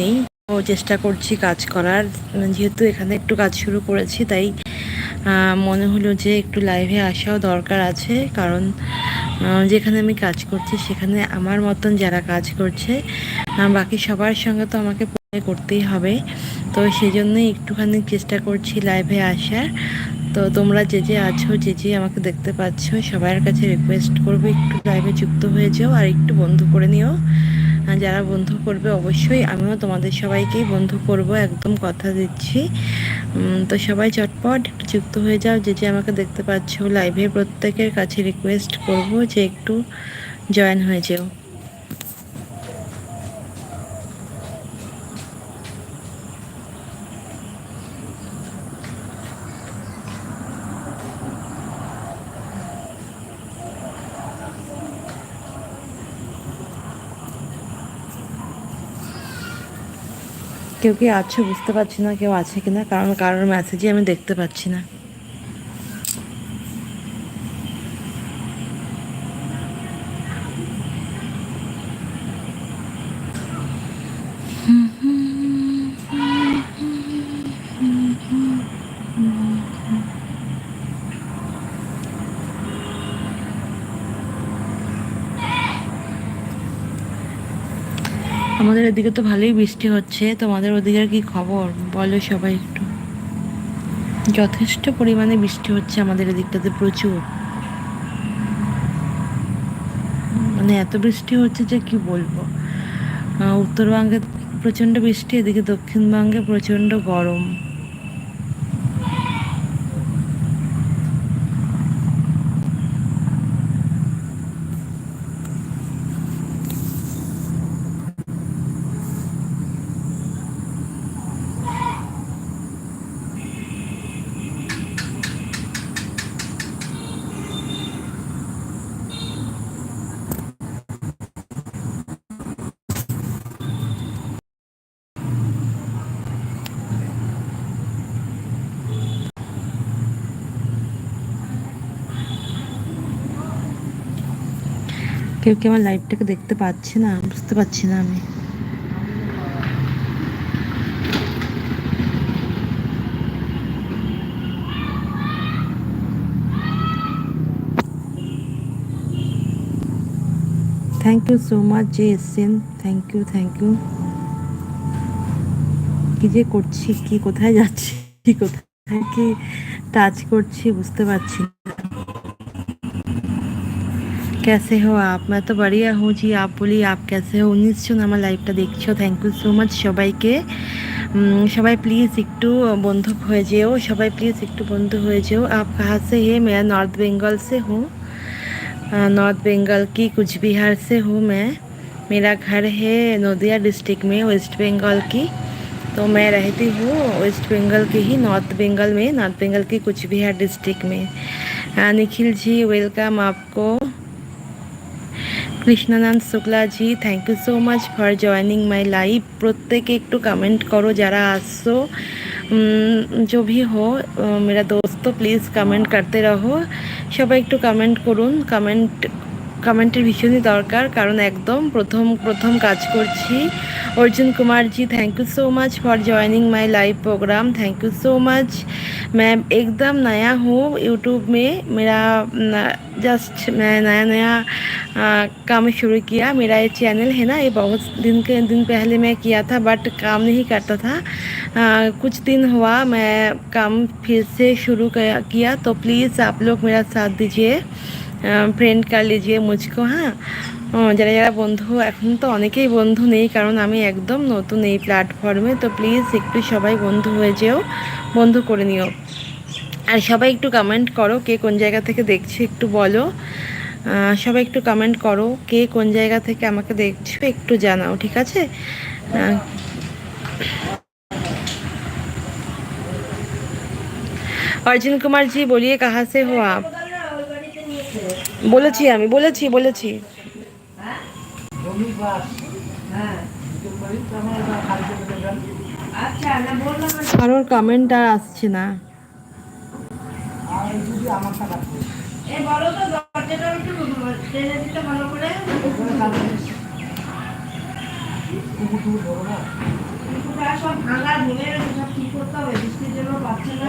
নেই। ও চেষ্টা করছি কাজ করার। যেহেতু এখানে একটু কাজ শুরু করেছি, তাই মনে হলো যে একটু লাইভে আসাও দরকার আছে। কারণ যেখানে আমি কাজ করছি, সেখানে আমার মতন যারা কাজ করছে বাকি সবার সঙ্গে তো আমাকে করতেই হবে। তো সেই জন্যই একটুখানি চেষ্টা করছি লাইভে আসার। তো তোমরা যে যে আছো, যে যে আমাকে দেখতে পাচ্ছ, সবার কাছে রিকোয়েস্ট করব, একটু লাইভে যুক্ত হয়ে যাও আর একটু বন্ধু করে নিও। যারা বন্ধু করবে অবশ্যই আমিও তোমাদের সবাইকেই বন্ধু করব, একদম কথা দিচ্ছি। তো সবাই চটপট যুক্ত হয়ে যাও, যে যে আমাকে দেখতে পাচ্ছ লাইভে প্রত্যেকের কাছে রিকোয়েস্ট করব যে একটু জয়েন হয়ে যেও। কেউ কি আছে বুঝতে পারছি না কেউ আছে কিনা, কারণ কারোর মেসেজই আমি দেখতে পাচ্ছি না। আমাদের এদিকে তো ভালোই বৃষ্টি হচ্ছে। তোমাদের ওদিকের কি খবর? বলো সবাই একটু। যথেষ্ট পরিমাণে বৃষ্টি হচ্ছে আমাদের এদিকটাতে প্রচুর। মানে এত বৃষ্টি হচ্ছে যে কি বলব? উত্তরবঙ্গে প্রচণ্ড বৃষ্টি, এদিকে দক্ষিণবঙ্গে প্রচণ্ড গরম। কেউ কি আমার লাইভটাকে দেখতে পাচ্ছে না, বুঝতে পারছি না আমি। থ্যাংক ইউ সো মাচ যে এসছেন থ্যাংক ইউ থ্যাংক ইউ কি যে করছি, কি কোথায় যাচ্ছি, কি কোথায় কি টাচ করছি, বুঝতে পারছি না। कैसे हो आप मैं तो बढ़िया हूँ जी आप बोलिए आप कैसे हो উনিশ জন আমার লাইভটা দেখছো থ্যাংক ইউ সো মাচ সবাইকে উম, সবাই প্লিজ একটু বন্ধু হয়ে যেও সবাই প্লিজ একটু বন্ধু হয়ে যেও आप कहाँ से है मैं नॉर्थ बंगाल से हूँ नॉर्थ बंगाल की कुछ बिहार से हूँ मैं मेरा घर है नदिया डिस्ट्रिक्ट में वेस्ट बंगाल की तो मैं रहती हूँ वेस्ट बंगाल के ही नॉर्थ बंगाल में नॉर्थ बंगाल की कुछ बिहार डिस्ट्रिक्ट में अ, निखिल जी वेलकम आपको Krishnananda Shukla ji thank you so much for joining my live প্রত্যেকে একটু কমেন্ট করো যারা আসছো উম, जो भी हो अ, मेरा दोस्त प्लीज़ कमेंट करते रहो সবাই একটু কমেন্ট করুন কমেন্ট কমেন্টের ভীষণই দরকার কারণ একদম প্রথম প্রথম কাজ করছি Arjun Kumar ji thank you so much for joining my live program thank you so much मैं एकदम नया हूँ यूट्यूब में मेरा जस्ट मैं नया नया आ, काम शुरू किया मेरा ये चैनल है ना ये बहुत दिन के दिन पहले मैं किया था बट काम नहीं करता था आ, कुछ दिन हुआ मैं काम फिर से शुरू किया- किया तो प्लीज़ आप लोग मेरा साथ दीजिए ফ্রেন্ড কার লিজিয়ে মুঝকো হ্যাঁ ও, যারা যারা বন্ধু এখন তো অনেকেই বন্ধু নেই কারণ আমি একদম নতুন এই প্ল্যাটফর্মে তো প্লিজ একটু সবাই বন্ধু হয়ে যেও বন্ধু করে নিও আর সবাই একটু কমেন্ট করো কে কোন জায়গা থেকে দেখছো একটু বলো আহ, সবাই একটু কমেন্ট করো কে কোন জায়গা থেকে আমাকে দেখছো একটু জানাও ঠিক আছে আহ, अर्जुन कुमार जी बोलिए कहाँ से हो आप বলেছি আমি, বলেছি বলেছি। কারোর কমেন্ট আর আসছে না। সব ভাঙা সব করতে হবে বৃষ্টির জন্য পাচ্ছে না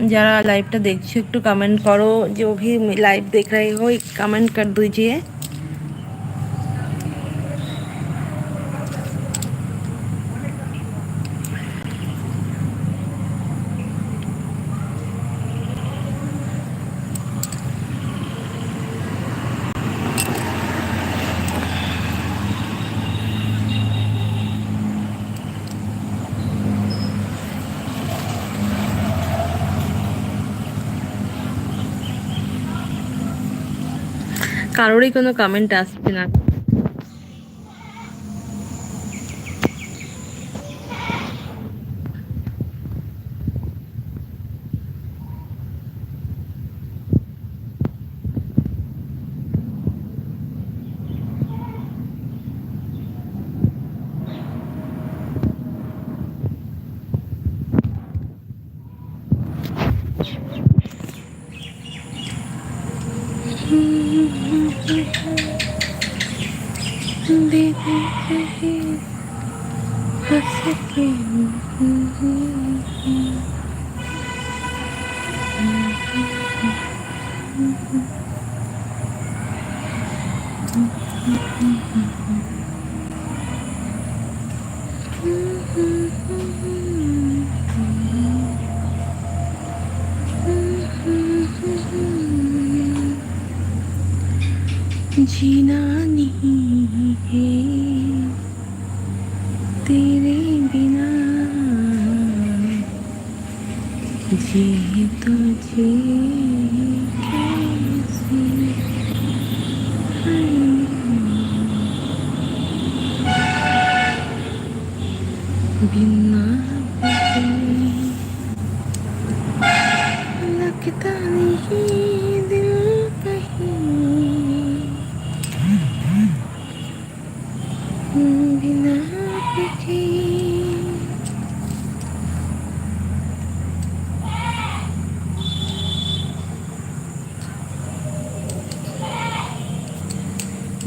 যাरा लाइव टा देखिए एक टू कमेंट करो जो भी लाइव देख रहे हो एक कमेंट कर दीजिए কারোরই কোনো কমেন্ট আসছে না। Mm-hmm. बिना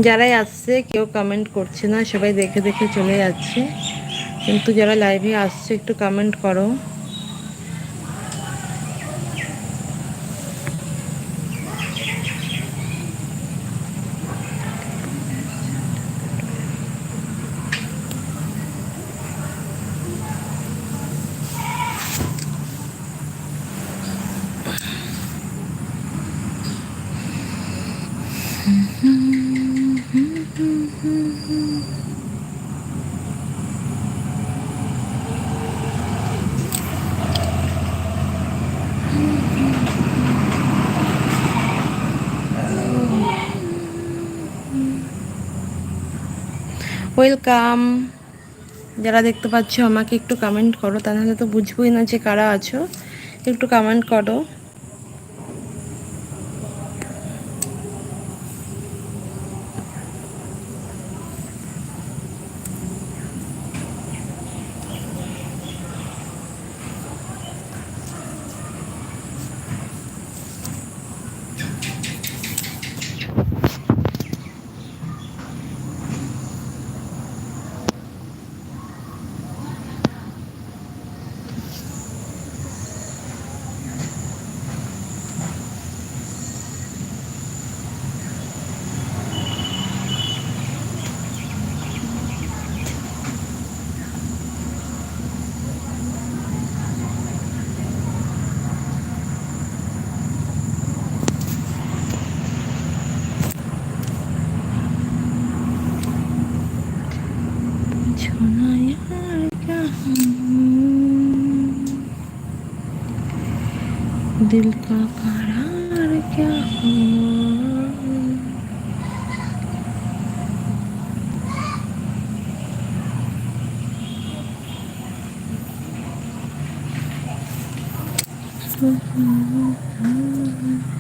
যারাই আসছে, কেউ কমেন্ট করছে না, সবাই দেখে দেখে চলে যাচ্ছে। কিন্তু যারা লাইভে আসছে, একটু কমেন্ট করো। ওয়েলকাম যারা দেখতে পাচ্ছ আমাকে একটু কমেন্ট করো তা নাহলে তো বুঝবোই না যে কারা আছো। একটু কমেন্ট করো। दिल का करार क्या हुआ Mm-hmm.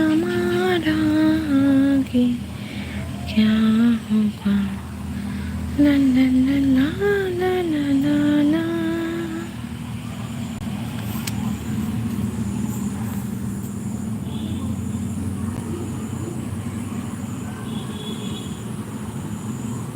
আমার আগে क्या होगा ला ला ला ला ला ला ला